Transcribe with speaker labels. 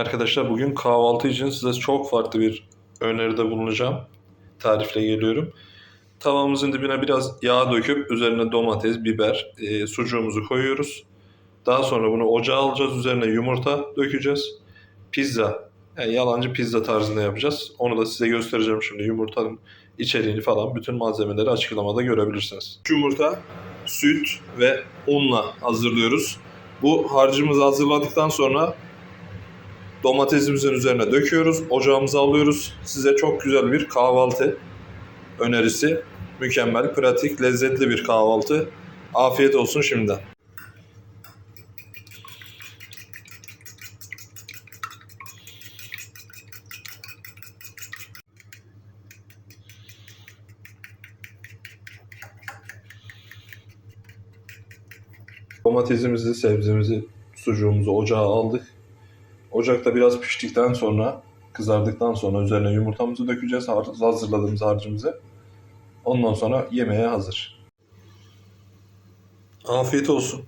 Speaker 1: Arkadaşlar bugün kahvaltı için size çok farklı bir öneride bulunacağım. Tarifle geliyorum. Tavamızın dibine biraz yağ döküp üzerine domates, biber, e, sucuğumuzu koyuyoruz. Daha sonra bunu ocağa alacağız. Üzerine yumurta dökeceğiz. Pizza, yani yalancı pizza tarzında yapacağız. Onu da size göstereceğim şimdi. Yumurtanın içeriğini falan bütün malzemeleri açıklamada görebilirsiniz. Yumurta, süt ve unla hazırlıyoruz. Bu harcımızı hazırladıktan sonra domatesimizin üzerine döküyoruz. Ocağımıza alıyoruz. Size çok güzel bir kahvaltı önerisi. Mükemmel, pratik, lezzetli bir kahvaltı. Afiyet olsun şimdiden. Domatesimizi, sebzemizi, sucuğumuzu ocağa aldık. Ocakta biraz piştikten sonra, kızardıktan sonra üzerine yumurtamızı dökeceğiz. Hazırladığımız harcımızı. Ondan sonra yemeğe hazır. Afiyet olsun.